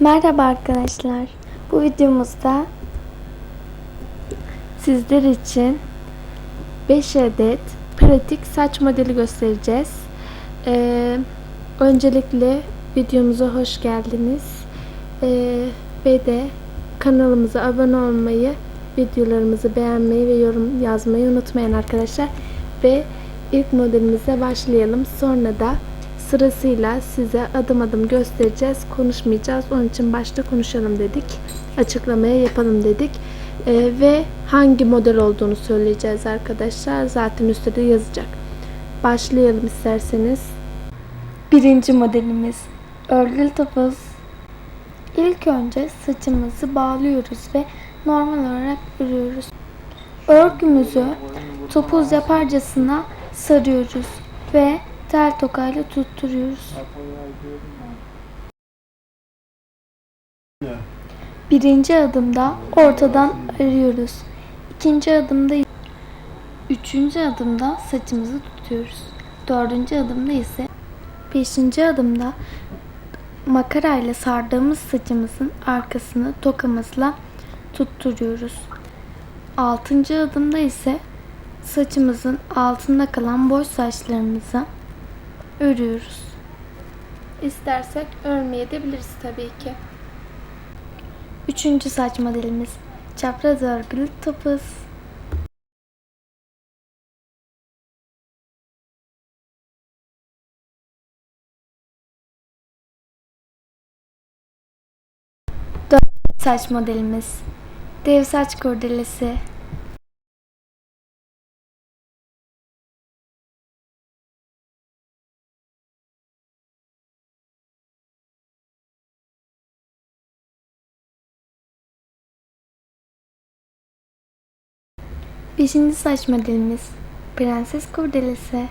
Merhaba arkadaşlar. Bu videomuzda sizler için 5 adet pratik saç modeli göstereceğiz. Ee, öncelikle videomuza hoş geldiniz. Ee, ve de kanalımıza abone olmayı, videolarımızı beğenmeyi ve yorum yazmayı unutmayın arkadaşlar. Ve ilk modelimize başlayalım. Sonra da sırasıyla size adım adım göstereceğiz. Konuşmayacağız. Onun için başta konuşalım dedik. Açıklamaya yapalım dedik. Ee, ve hangi model olduğunu söyleyeceğiz arkadaşlar. Zaten üstte de yazacak. Başlayalım isterseniz. Birinci modelimiz örgülü topuz. İlk önce saçımızı bağlıyoruz ve normal olarak örüyoruz. Örgümüzü topuz yaparcasına sarıyoruz ve tel tokayla tutturuyoruz. Birinci adımda ortadan örüyoruz. İkinci adımda üçüncü adımda saçımızı tutuyoruz. Dördüncü adımda ise beşinci adımda makarayla sardığımız saçımızın arkasını tokamızla tutturuyoruz. Altıncı adımda ise saçımızın altında kalan boş saçlarımızı örüyoruz. İstersek örmeye de biliriz tabii ki. Üçüncü saç modelimiz çapraz örgülü topuz. Dördüncü saç modelimiz dev saç kurdelesi. Beşinci saç modelimiz Prenses Kurdelesi.